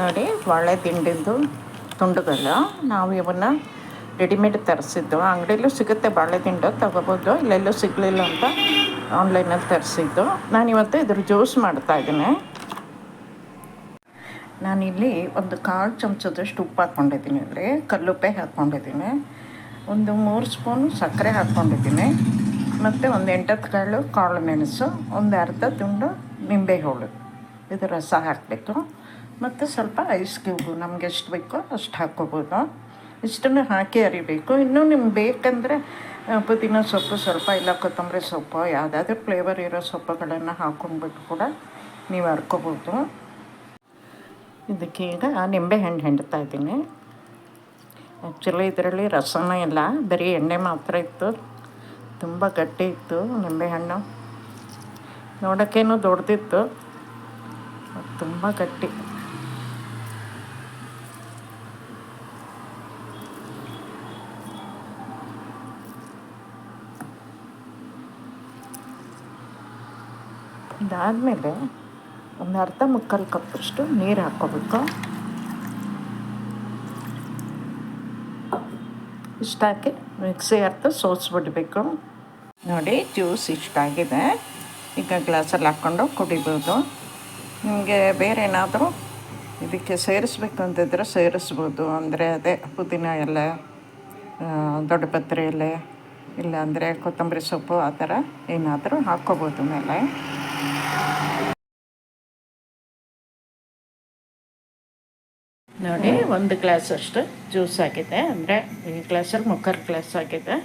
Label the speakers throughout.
Speaker 1: ನೋಡಿ ಬಾಳೆ ತಿಂಡಿದ್ದು ತುಂಡುಗಳು. ನಾವು ಇವನ್ನ ರೆಡಿಮೇಡ್ ತರಿಸಿದ್ದು. ಅಂಗಡಿಯಲ್ಲೂ ಸಿಗುತ್ತೆ ಬಾಳೆ ದಿಂಡು ತಗೋಬೋದು. ಇಲ್ಲೆಲ್ಲೂ ಸಿಗಲಿಲ್ಲ ಅಂತ ಆನ್ಲೈನಲ್ಲಿ ತರಿಸಿದ್ದು. ನಾನಿವತ್ತು ಇದ್ರ ಜ್ಯೂಸ್ ಮಾಡ್ತಾಯಿದ್ದೀನಿ ನಾನಿಲ್ಲಿ ಒಂದು ಕಾಲು ಚಮಚದಷ್ಟು ಉಪ್ಪು ಹಾಕ್ಕೊಂಡಿದ್ದೀನಿ. ಅಂದರೆ ಕಲ್ಲುಪ್ಪೆ ಹಾಕ್ಕೊಂಡಿದ್ದೀನಿ. ಒಂದು ಮೂರು ಸ್ಪೂನು ಸಕ್ಕರೆ ಹಾಕ್ಕೊಂಡಿದ್ದೀನಿ. ಮತ್ತು ಒಂದು ಎಂಟತ್ತು ಕಾಳು ಕಾಳು ಮೆಣಸು, ಒಂದು ಅರ್ಧ ತುಂಡು ನಿಂಬೆ ಹೋಳು. ಇದು ರಸ ಹಾಕಬೇಕು. ಮತ್ತು ಸ್ವಲ್ಪ ಐಸ್ ಕ್ಯೂಬು ನಮ್ಗೆ ಎಷ್ಟು ಬೇಕೋ ಅಷ್ಟು ಹಾಕ್ಕೋಬೋದು. ಇಷ್ಟನ್ನು ಹಾಕಿ ಅರಿಬೇಕು. ಇನ್ನೂ ನಿಮ್ಗೆ ಬೇಕಂದರೆ ಪುದೀನ ಸೊಪ್ಪು ಸ್ವಲ್ಪ, ಇಲ್ಲ ಕೊತ್ತಂಬರಿ ಸೊಪ್ಪು, ಯಾವುದಾದ್ರೂ ಫ್ಲೇವರ್ ಇರೋ ಸೊಪ್ಪುಗಳನ್ನು ಹಾಕೊಂಡ್ಬಿಟ್ಟು ಕೂಡ ನೀವು ಹರ್ಕೋಬೋದು ಇದಕ್ಕೆ ಈಗ ನಿಂಬೆಹಣ್ಣು ಹೆಂಡ್ತಾ ಇದ್ದೀನಿ. ಆ್ಯಕ್ಚುಲಿ ಇದರಲ್ಲಿ ರಸನೇ ಇಲ್ಲ. ಬರೀ ಎಣ್ಣೆ ಮಾತ್ರ ಇತ್ತು. ತುಂಬ ಗಟ್ಟಿ ಇತ್ತು ನಿಂಬೆಹಣ್ಣು ನೋಡೋಕ್ಕೇನು ದೊಡ್ಡದಿತ್ತು ತುಂಬ ಗಟ್ಟಿ. ಇದಾದಮೇಲೆ ಒಂದು ಅರ್ಧ ಮುಕ್ಕಾಲು ಕಪ್ಪಷ್ಟು ನೀರು ಹಾಕ್ಕೋಬೇಕು. ಇಷ್ಟ ಮಿಕ್ಸಿ ಅರ್ಥ ಸೋಸ್ಬಿಡ್ಬೇಕು. ನೋಡಿ ಜ್ಯೂಸ್ ಇಷ್ಟ ಆಗಿದೆ. ಈಗ ಗ್ಲಾಸಲ್ಲಿ ಹಾಕ್ಕೊಂಡು ಕುಡಿಬೋದು. ನಿಮಗೆ ಬೇರೆ ಏನಾದರೂ ಇದಕ್ಕೆ ಸೇರಿಸ್ಬೇಕು ಅಂತಿದ್ರೆ ಸೇರಿಸ್ಬೋದು. ಅಂದರೆ ಅದೇ ಪುದೀನ ಎಲೆ ದೊಡ್ಡಪತ್ರೆ ಎಲೆ, ಇಲ್ಲ ಅಂದರೆ ಕೊತ್ತಂಬರಿ ಸೊಪ್ಪು ಆ ಥರ ಏನಾದರೂ ಹಾಕ್ಕೋಬೋದು ಮೇಲೆ. ನೋಡಿ, ಒಂದು ಗ್ಲಾಸ್ ಅಷ್ಟು ಜ್ಯೂಸ್ ಆಗಿದೆ. ಅಂದರೆ ಈ ಗ್ಲಾಸಲ್ಲಿ ಮುಕ್ಕಾಲು ಗ್ಲಾಸ್ ಆಗಿದೆ.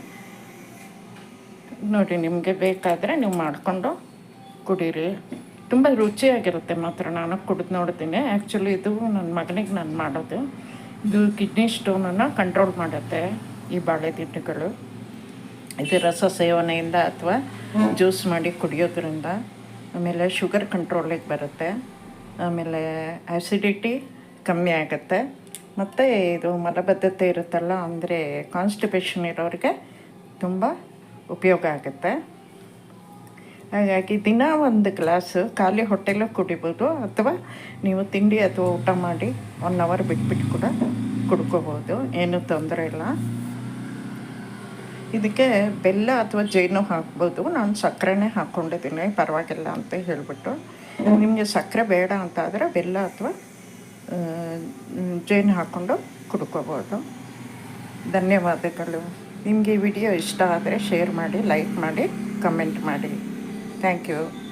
Speaker 1: ನೋಡಿ, ನಿಮಗೆ ಬೇಕಾದರೆ ನೀವು ಮಾಡಿಕೊಂಡು ಕುಡೀರಿ. ತುಂಬ ರುಚಿಯಾಗಿರುತ್ತೆ ಮಾತ್ರ. ನಾನು ಕುಡಿದು ನೋಡ್ತೀನಿ. ಆ್ಯಕ್ಚುಲಿ ಇದು ನನ್ನ ಮಗನಿಗೆ ನಾನು ಮಾಡೋದು. ಇದು ಕಿಡ್ನಿ ಸ್ಟೋನನ್ನು ಕಂಟ್ರೋಲ್ ಮಾಡುತ್ತೆ ಈ ಬಾಳೆ ತಿಂಡಿಗಳು. ಇದು ರಸ ಸೇವನೆಯಿಂದ ಅಥವಾ ಜ್ಯೂಸ್ ಮಾಡಿ ಕುಡಿಯೋದ್ರಿಂದ. ಆಮೇಲೆ ಶುಗರ್ ಕಂಟ್ರೋಲಿಗೆ ಬರುತ್ತೆ. ಆಮೇಲೆ ಆ್ಯಸಿಡಿಟಿ ಕಮ್ಮಿ ಆಗುತ್ತೆ. ಮತ್ತು ಇದು ಮಲಬದ್ಧತೆ ಇರುತ್ತಲ್ಲ, ಅಂದರೆ ಕಾನ್ಸ್ಟಿಪೇಷನ್ ಇರೋರಿಗೆ ತುಂಬ ಉಪಯೋಗ ಆಗುತ್ತೆ. ಹಾಗಾಗಿ ದಿನ ಒಂದು ಗ್ಲಾಸ್ ಖಾಲಿ ಹೊಟ್ಟೆಲೂ ಕುಡಿಬೋದು ಅಥವಾ ನೀವು ತಿಂಡಿ ಅಥವಾ ಊಟ ಮಾಡಿ ಒನ್ ಅವರ್ ಬಿಟ್ಬಿಟ್ಟು ಕೂಡ ಕುಡ್ಕೋಬೋದು, ಏನೂ ತೊಂದರೆ ಇಲ್ಲ. ಇದಕ್ಕೆ ಬೆಲ್ಲ ಅಥವಾ ಜೇನು ಹಾಕ್ಬೋದು. ನಾನು ಸಕ್ಕರೆನೇ ಹಾಕ್ಕೊಂಡಿದ್ದೀನಿ ಪರವಾಗಿಲ್ಲ ಅಂತ ಹೇಳಿಬಿಟ್ಟು. ನಿಮಗೆ ಸಕ್ಕರೆ ಬೇಡ ಅಂತ ಆದರೆ ಬೆಲ್ಲ ಅಥವಾ ಜೇನು ಹಾಕ್ಕೊಂಡು ಕುಡ್ಕೋಬೋದು. ಧನ್ಯವಾದಗಳು. ನಿಮಗೆ ವಿಡಿಯೋ ಇಷ್ಟ ಆದರೆ ಶೇರ್ ಮಾಡಿ, ಲೈಕ್ ಮಾಡಿ, ಕಮೆಂಟ್ ಮಾಡಿ. Thank you.